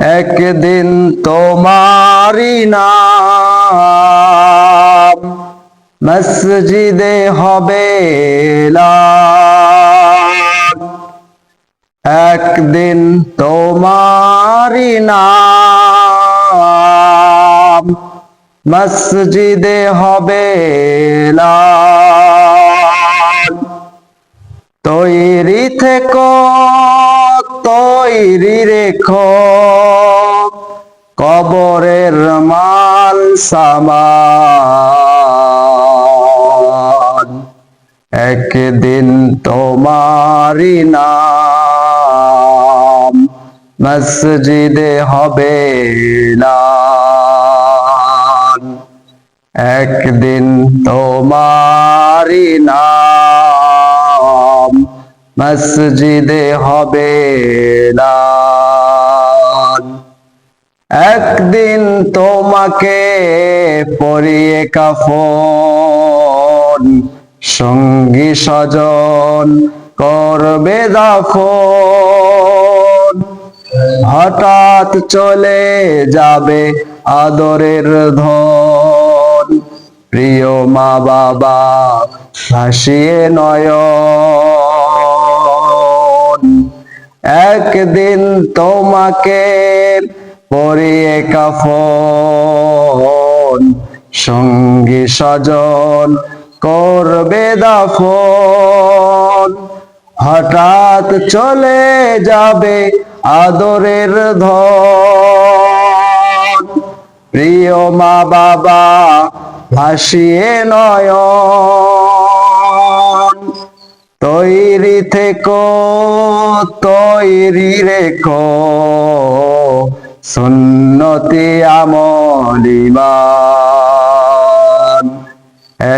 একদিন তোমারি নাম মসজিদে হবে। একদিন তোমারি নাম মসজিদে হবে। তৈরি থেকো তৈরি রেখো কবরের মাল সামান একদিন তোমারি নাম মসজিদে হবে এলান। একদিন তোমারি নাম মসজিদে হবে। একদিন তোমাকে পরিয়ে কাফন, সঙ্গী স্বজন করবে দাফন। হঠাৎ চলে যাবে আদরের ধন। প্রিয় মা বাবা, হাসিয়ে নয়ন। একদিন তোমাকে পরিয়ে কাফন, সঙ্গী স্বজন করবে দাফন। হঠাৎ চলে যাবে আদরের ধন। প্রিয় মা বাবা, ভাসিয়ে নয়ন। তৈরি থেকো, তৈরি রেখো। সুন্নতি আমলিমান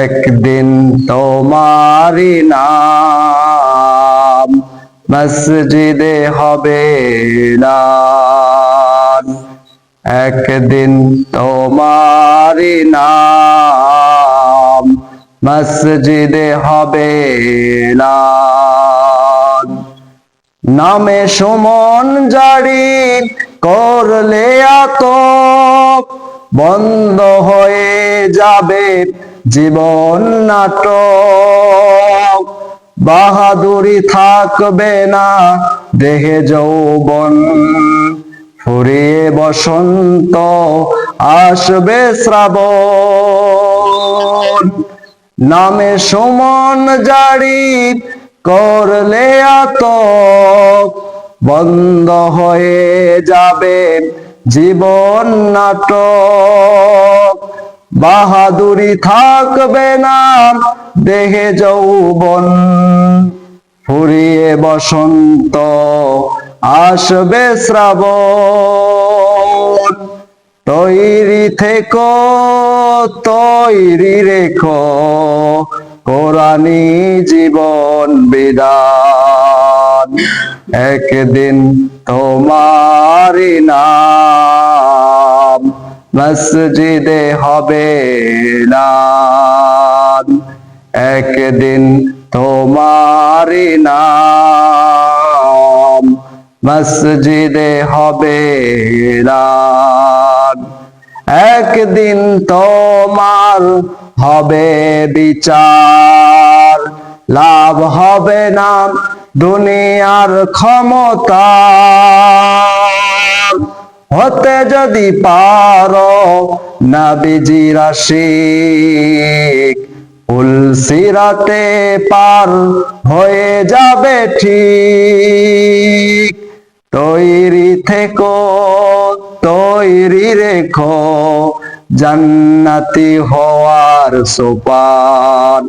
একদিন তোমারি নাম মসজিদে হবে না একদিন তোমারি নাম মসজিদে হবে। নামে সুমন জারি করলে আত বন্ধ হয়ে যাবে জীবন নাটক। বাহাদুরি থাকবে না দেহে যৌবন। ফুরিয়ে বসন্ত আসবে শ্রাবণ। নামে সুমন জারি করলে আত বন্ধ হয়ে যাবে জীবন নাটক। বাহাদুরি থাকবে না দেহে যৌবন, ফুরিয়ে বসন্ত আসবে শ্রাবণ। তৈরি থেকো তৈরি রেখো কোরআনি জীবন বিধান একদিন তোমারি নাম মসজিদে হবে এলান। একদিন তোমারি নাম মসজিদে হবে এলান। একদিন তোমার হবে বিচার। লাভ হবে না দুনিয়ার ক্ষমতা। হতে যদি পারো নাবিজি রাশিক উলসিরাতে পার হয়ে যাবে ঠিক। তৈরি থেকো। তৈরি রেখো জান্নাতি হওয়ার সোপান।